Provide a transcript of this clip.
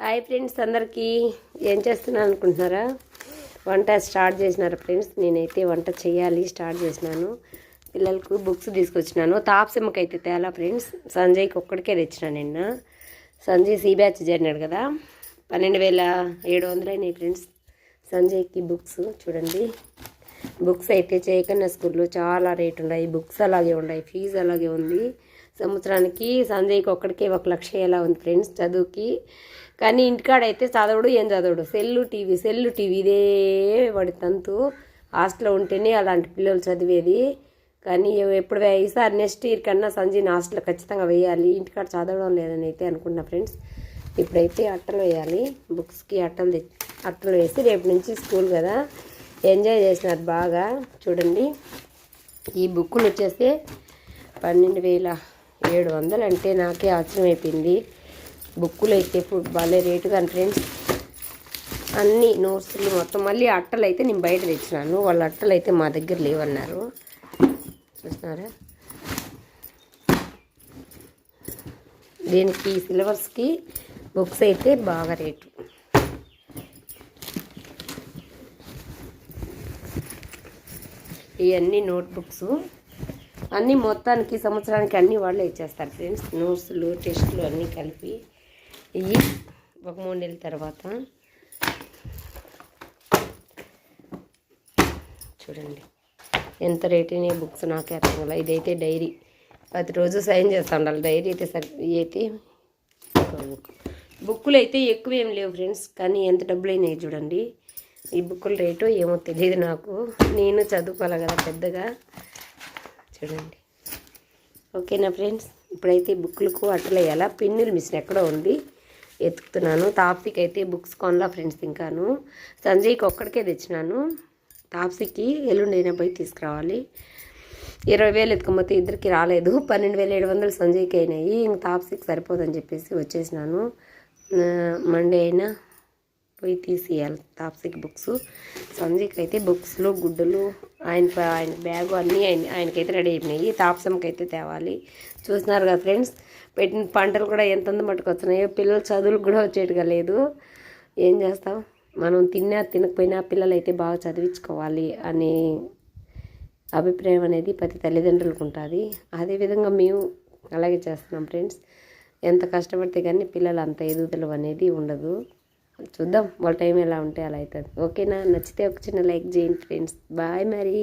Hi friends అందరికీ ఏం చేస్తున్నాను అనుకుంటున్నారా? వంట స్టార్ట్ చేసినారు ఫ్రెండ్స్? నేనైతే వంట చేయాలి స్టార్ట్ చేసినాను. పిల్లలకు బుక్స్ తీసుకొచ్చినాను. తాప్సిమ్మకి అయితే తేలా ఫ్రెండ్స్. సంజయ్కి ఒక్కడికే తెచ్చిన నిన్న. సంజయ్ సి బ్యాచ్ చేరినాడు కదా. పన్నెండు వేల ఏడు వందలు అయినాయి ఫ్రెండ్స్. సంజయ్కి బుక్స్ చూడండి. బుక్స్ అయితే చేయకన్నా స్కూల్లో చాలా రేట్ ఉన్నాయి. బుక్స్ అలాగే ఉన్నాయి. ఫీజు అలాగే ఉంది. సంవత్సరానికి సంజయ్కి ఒక్కడికే ఒక లక్ష ఎలా ఉంది ఫ్రెండ్స్ చదువుకి. కానీ ఇంటికాడైతే చదవడు ఏం చదవడు. సెల్లు టీవీ సెల్లు టీవీ ఇదే వాడి తంతు. హాస్టల్లో ఉంటేనే అలాంటి పిల్లలు చదివేది. కానీ ఎప్పుడు ఈసారి నెక్స్ట్ ఇయర్ కన్నా సంజయ్ని హాస్టల్లో ఖచ్చితంగా వేయాలి. ఇంటికాడ చదవడం లేదని అయితే అనుకున్నా ఫ్రెండ్స్. ఇప్పుడైతే అట్టలు వేయాలి. బుక్స్కి అట్టలు తెచ్చి అట్టలు వేసి రేపు నుంచి స్కూల్ కదా. ఎంజాయ్ చేసినారు బాగా. చూడండి. ఈ బుక్కులు వచ్చేసి పన్నెండు వేల ఏడు వందలు అంటే నాకే ఆశ్చర్యం అయిపోయింది బుక్కులు అయితే భలే రేటు కానీ ఫ్రెండ్స్. అన్ని నోట్స్లు మొత్తం మళ్ళీ అట్టలు అయితే నేను బయట తెచ్చినాను. వాళ్ళ అట్టలు అయితే మా దగ్గర లేవన్నారు. చూస్తున్నారా దీనికి సిలబస్కి బుక్స్ అయితే బాగా రేటు. ఇవన్నీ నోట్బుక్స్. అన్నీ మొత్తానికి సంవత్సరానికి అన్నీ వాళ్ళే ఇచ్చేస్తారు ఫ్రెండ్స్. నోట్స్లు టెస్ట్లు అన్నీ కలిపి ఇవి ఒక మూడు నెలల తర్వాత. చూడండి. ఎంత రేట్ అయినాయి బుక్స్ నాకే అర్థం కదా ఇదైతే డైరీ. ప్రతిరోజు సైన్ చేస్తా ఉండాలి. డైరీ అయితే సరి అయితే బుక్కులు అయితే ఎక్కువ ఏం లేవు ఫ్రెండ్స్. కానీ ఎంత డబ్బులు అయినాయి చూడండి. ఈ బుక్కుల రేటు ఏమో తెలియదు నాకు. నేను చదువుకోవాలి కదా పెద్దగా. చూడండి. ఓకేనా ఫ్రెండ్స్? ఇప్పుడైతే బుక్లకు అట్లా ఎలా పిన్నులు మిషన్ ఎక్కడో ఉంది. ఎత్తుకుతున్నాను. తాప్సీకి అయితే బుక్స్ కొనలా ఫ్రెండ్స్ ఇంకాను. సంజయ్కి ఒక్కడికే తెచ్చినాను. తాప్సీకి ఎల్లుండైనా పోయి తీసుకురావాలి. ఇరవై వేలు ఎత్తుకపోతే ఇద్దరికి రాలేదు. పన్నెండు వేల ఏడు వందలు సంజయ్కి అయినాయి. ఇంక తాప్సీకి సరిపోదని చెప్పేసి వచ్చేసినాను. మండే అయినా పోయి తీసేయాలి తాప్సీకి బుక్స్. సంజయ్కి అయితే బుక్స్లు గుడ్డలు ఆయన ఆయన బ్యాగు అన్నీ ఆయన ఆయనకైతే రెడీ అయిపోయినాయి. తాప్సంకి అయితే తేవాలి. చూస్తున్నారు కదా ఫ్రెండ్స్ పెట్టిన పంటలు కూడా ఎంత మట్టుకు వస్తున్నాయో పిల్లల చదువులు కూడా వచ్చేట్టుగా లేదు. ఏం చేస్తాం? మనం తిన్నా తినకపోయినా పిల్లలు అయితే బాగా చదివించుకోవాలి అనే అభిప్రాయం అనేది ప్రతి తల్లిదండ్రులకు ఉంటుంది. అదేవిధంగా మేము అలాగే చేస్తున్నాం ఫ్రెండ్స్. ఎంత కష్టపడితే కానీ పిల్లలు అంత ఎదుగుదల అనేది ఉండదు. చూద్దాం వాళ్ళ టైం ఎలా ఉంటే అలా అవుతుంది. ఓకేనా? నచ్చితే ఒక చిన్న లైక్ చేయండి ఫ్రెండ్స్. బాయ్ మరి.